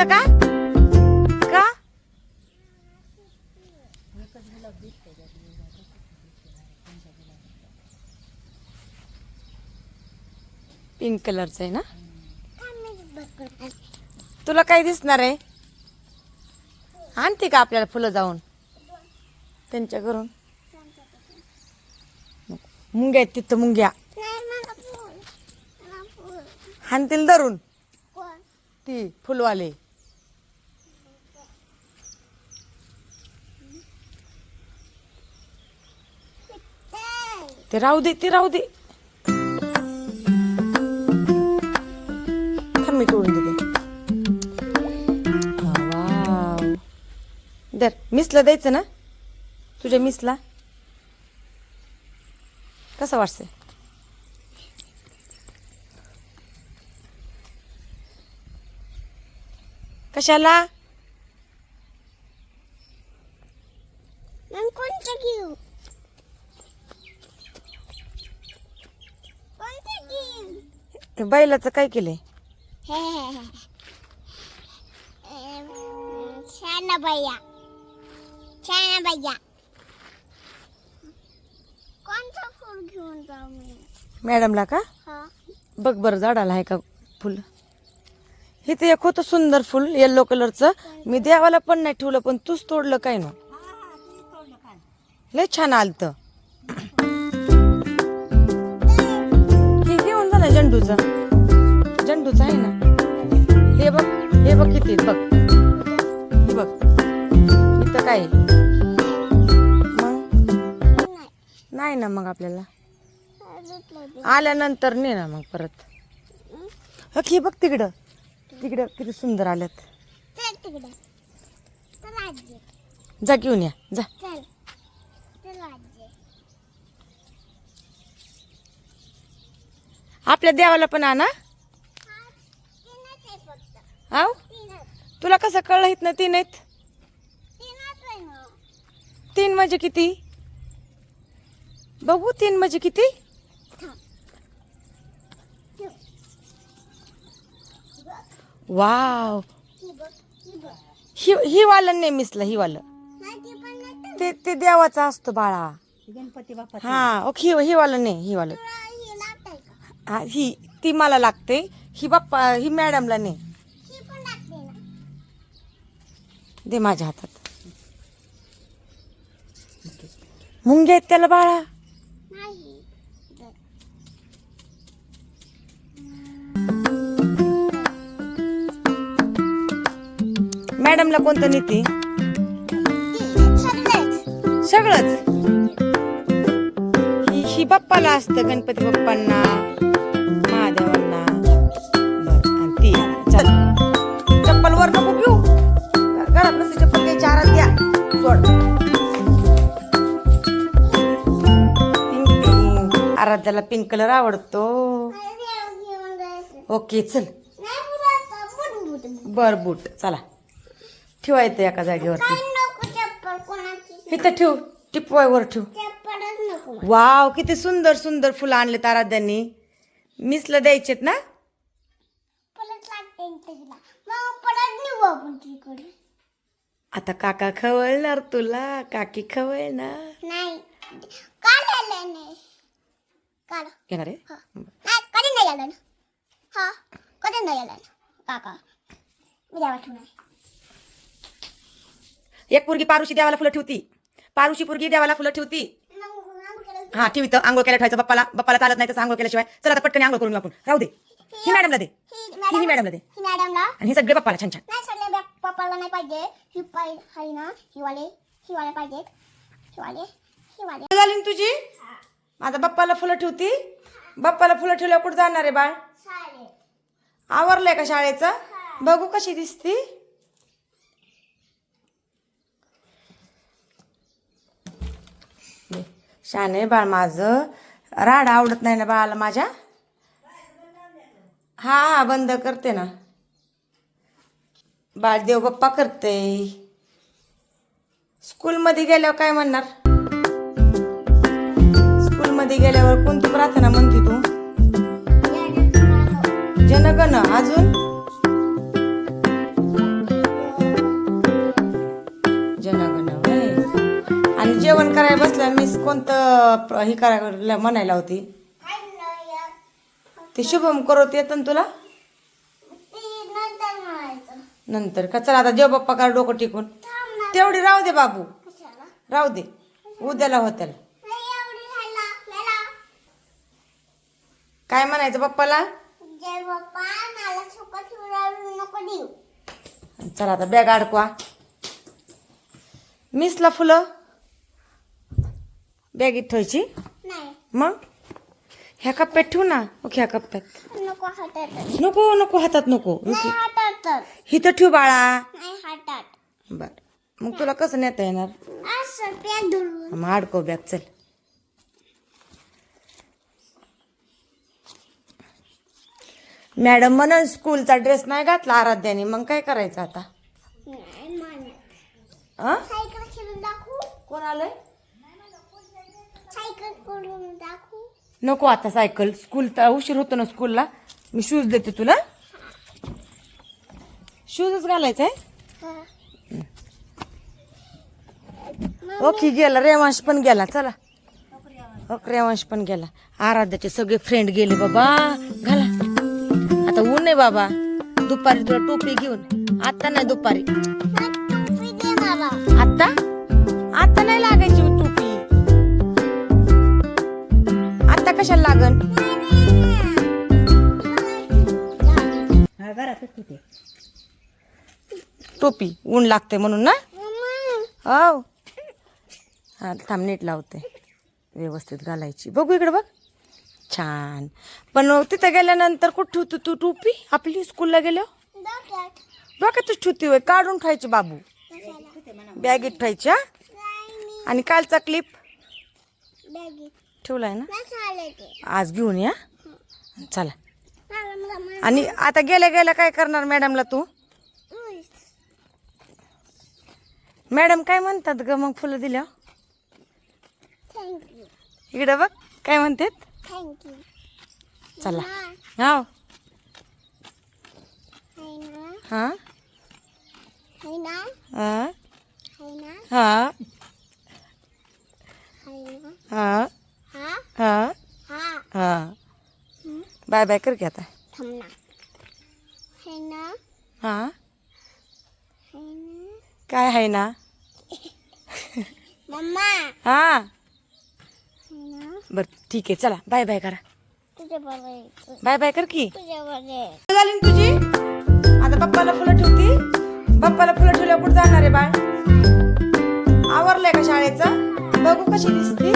असं का? का? पिंक कलरचं आहे ना? तुला काय दिसणार आहे? आणते का आपल्याला फुलं जाऊन? त्यांच्या घरून. मुंग्या आहेत तिथं मुंग्या. हाणतील धरून. ती फुलवाले. ते राहू दे ते राहू दे. मी तोडून देते. दर मिसला द्यायचं ना? तुझ्या मिसला? कसं वाटतंय? कशाला मग कोणतं घेऊ कोणतं घेऊ ते बैलाचं काय केलंय? हे छान भैया छान भैया कोणतं फूल घेऊन जाऊ मी? मॅडमला का? हा. बघ बरं झाडाला आहे का फुल? इथे एक होतं सुंदर फुल येल्लो कलरचं मी देवाला पण नाही ठेवलं पण तूच तोडलं काय ना? लय छान आलत. ना झेंडूचं आहे ना. हे बघ हे बघ किती बघ. बघ. इथं काय? मग? नाही ना मग आपल्याला. आल्यानंतर ने ना मग परत. हे बघ तिकडं. तिकडं किती सुंदर आल्यात. जा घेऊन या. जा चल चल आजी आपल्या देवाला पण आणा. हा आव तीनच तुला कसं कळलं हित ना तीन आहेत तीन म्हणजे किती? बघू तीन म्हणजे किती? वाव. ही ही वालं नाही मिसलं ही वालं ती ते देवाचा असतो बाळा. गणपती बाप्पा हा ओके ही वालं नाही ही वालं हा ही ती मला लागते. ही बाप्पा ही मॅडमला ना. दे माझ्या हातात. मुंग्या आहेत त्याला बाळा. मॅडमला कोणतं नीती? सगळेच सगळंच. ही ही बाप्पाला असतं गणपती बाप्पांना. त्याला पिंक कलर आवडतो. ओके चल. बर बूट चला. ठेवायचं एका जागेवरती. इथं ठेव. टिपवायवर ठेव. वाव किती सुंदर सुंदर फुलं आणले आराध्यांनी. मिसला द्यायचेत ना? आता काका खवळणार तुला. काकी खवळणार. नाही. काल येणार आहे? हा. नाही कधी नाही आलं ना हा कधी नाही आलं ना काका द्यावा ठेवणार. एक पोरगी पारुशी देवाला फुलं ठेवती. पारुशी पोरगी देवाला फुलं ठेवती. हा ठेवी तर आंघोळ केल्या ठेवायचं. बाप्पाला बाप्पाला चालत नाही तसं आंघोळ केल्याशिवाय. चला आता पटकन आंघोळ करून घेऊ आपण राहू दे. ही मॅडमला दे. ही ही मॅडमला दे. ही मॅडमला आणि हे सगळे बाप्पाला छान छान. नाही सगळे पप्पाला नाही पाहिजे. ही पाय हाय ना ही वाले ही वाले पाहिजेत ही वाले ही वाले झाली ना तुझी? आता बाप्पाला फुलं ठेवती? बाप्पाला फुलं ठेवल्यावर कुठं जाणार आहे बाळ? आवरलंय का शाळेचं? बघू कशी दिसती. शान बाळ माझं. राड आवडत नाही ना बाळाला माझ्या? हा हा बंद करते ना. बाळ देव बाप्पा करते स्कूलमध्ये गेल्यावर काय म्हणणार? मध्ये गेल्यावर कोणती प्रार्थना म्हणते तू? जनगण अजून? जनगण आणि जेवण करायला बसल्या मी कोणतं हे करायला म्हणायला होती? ते शुभम करत येत ना तुला? नंतर का? चला आता जेव बाप्पा करा डोकं टिकून. तेवढी राहू दे बाबू. राहू दे. उद्याला होत्याला. काय म्हणायचं पप्पाला? जय बाप्पा मला सुकत उडावू नको देऊ. चला आता बॅग अडकवा. मिसला फुलं? बॅगीत ठेवायची? नाही. मग? ह्या कप्प्यात ठेवू ना? ओके ह्या कप्प्यात. नको हातात नको नको हातात नको. नाही हातात हिथं ठेव बाळा. नाही हातात बर. मग तुला कसं नेता येणार? असं पॅक धरून. मग अडकव बॅग चल. मॅडम म्हणून स्कूलचा ड्रेस नाही घातला आराध्याने. मग काय करायचं आता? नाही म्हणत अं? सायकल खेळून दाखवू? कोण आलंय? सायकल करून दाखवू? नको आता सायकल. स्कूल उशीर होतो ना स्कूलला. मी शूज देते तुला. शूजच घालायचा? आहे ओके गेला. रेवांश पण गेला. चला. ओके रेवांश पण गेला. आराध्याचे सगळे फ्रेंड गेले बाबा. घाला. घेऊन ये बाबा. दुपारी तुला टोपी घेऊन. आता नाही दुपारी. आता आता नाही लागायची हो टोपी. आता कशाला लागन? टोपी ऊन लागते म्हणून ना? हो. हा थांब नीट लावते. व्यवस्थित घालायची. बघू इकडे बघ. छान. पण तिथं गेल्यानंतर कुठं ठेवतो तू टोपी? आपली स्कूलला डोक्यात. डोक्यातच ठेवते होय. काढून खायची बाबू. बॅगेत ठेवायची हा? आणि कालचा क्लिप ठेवलाय ना? आज घेऊन या. चला. आणि आता गेल्या गेल्या काय करणार मॅडमला तू? मॅडम काय म्हणतात ग? मग फुलं दिल्या इकडे बघ काय म्हणतात? थँक्यू चला ना हा है ना हा है ना हा है ना हा है ना हा हा हा हा हा बाय बाय कर की आता थांब ना है ना हा है ना काय आहे ना मम्मा हा है ना बर ठीक आहे चला बाय बाय करा. बाय बाय कर की. झाली ना तुझी? आता पप्पाला फुलं ठेवती. पप्पाला फुलं ठेवल्यावर कुठं जाणार आहे बाळ? आवरलंय का शाळेचं? बघू कशी दिसती.